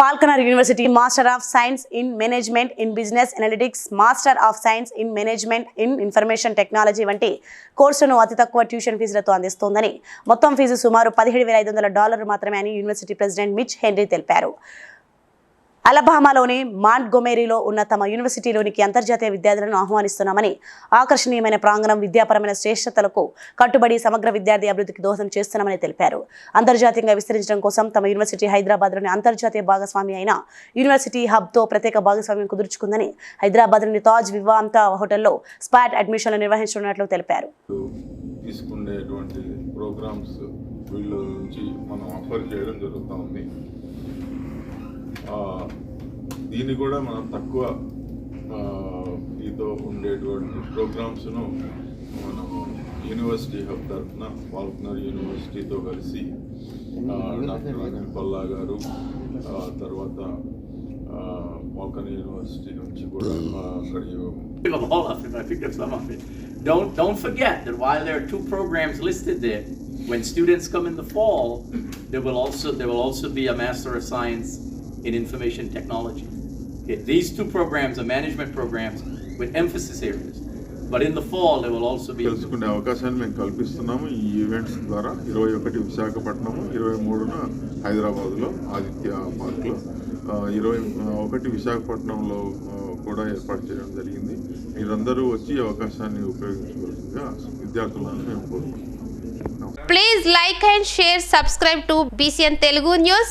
Faulkner university master of science in management in business analytics master of science in management in information technology వంటి కోర్సును అతి తక్కువ tuition ఫీజులతో అందిస్తోందని. మొత్తం fee సుమారు పదిహేడు వేల ఐదు వందల డాలర్లు మాత్రమే అని యూనివర్సిటీ ప్రెసిడెంట్ మిచ్ హెన్రీ తెలిపారు. అలబామాలోని మాంట్ గొమేరీలో ఉన్న తమ యూనివర్సిటీలోనికి అంతర్జాతీయ విద్యార్థులను ఆహ్వానిస్తున్నామని ఆకర్షణీయమైన ప్రాంగణం విద్యాపరమైన శ్రేష్టతలకు కట్టుబడి సమగ్ర విద్యార్థి అభివృద్ధికి దోహదం చేస్తున్నామని తెలిపారు. అంతర్జాతీయంగా విస్తరించడం కోసం తమ యూనివర్సిటీ హైదరాబాద్లోని అంతర్జాతీయ భాగస్వామి అయిన యూనివర్సిటీ హబ్తో ప్రత్యేక భాగస్వామ్యం కుదుర్చుకుందని హైదరాబాద్లోని తాజ్ వివాంత హోటల్లో స్పాట్ అడ్మిషన్లు నిర్వహించనున్నట్లు తెలిపారు. తీసుకునేటువంటి ప్రోగ్రామ్స్ వీళ్ళ నుంచి మనం ఆఫర్ చేయడం జరుగుతూ ఉంది. దీన్ని కూడా మనం తక్కువ ఆ, ఫీతో ఉండేటువంటి ప్రోగ్రామ్స్ను మనము యూనివర్సిటీ హబ్ తరఫున వాల్కనర్ యూనివర్సిటీతో కలిసి ఆ, డాక్టర్ అనిల్ పల్లా గారు ఆ, తర్వాత వాల్కనర్ యూనివర్సిటీ నుంచి కూడా ఆ, అక్కడి Give them all of it, I picked up some of it. Don't, don't forget that while there are two programs listed there, when students come in the fall, there will also, there will also be a Master of Science in Information Technology. These two programs are management programs with emphasis areas. But in the fall, there will also be. తెలుసుకునే అవకాశాన్ని మేము కల్పిస్తున్నాము ఈ events ద్వారా ఇరవై ఒకటి విశాఖపట్నము ఇరవై మూడున హైదరాబాద్లో ఆదిత్య పార్క్లో ఇరవై ఒకటి విశాఖపట్నంలో కూడా ఏర్పాటు చేయడం జరిగింది మీరందరూ వచ్చి ఈ అవకాశాన్ని ఉపయోగించుకోవాల్సిందిగా విద్యార్థులను మేము కోరుకుంటున్నాం Please like and share, subscribe to BCN Telugu News.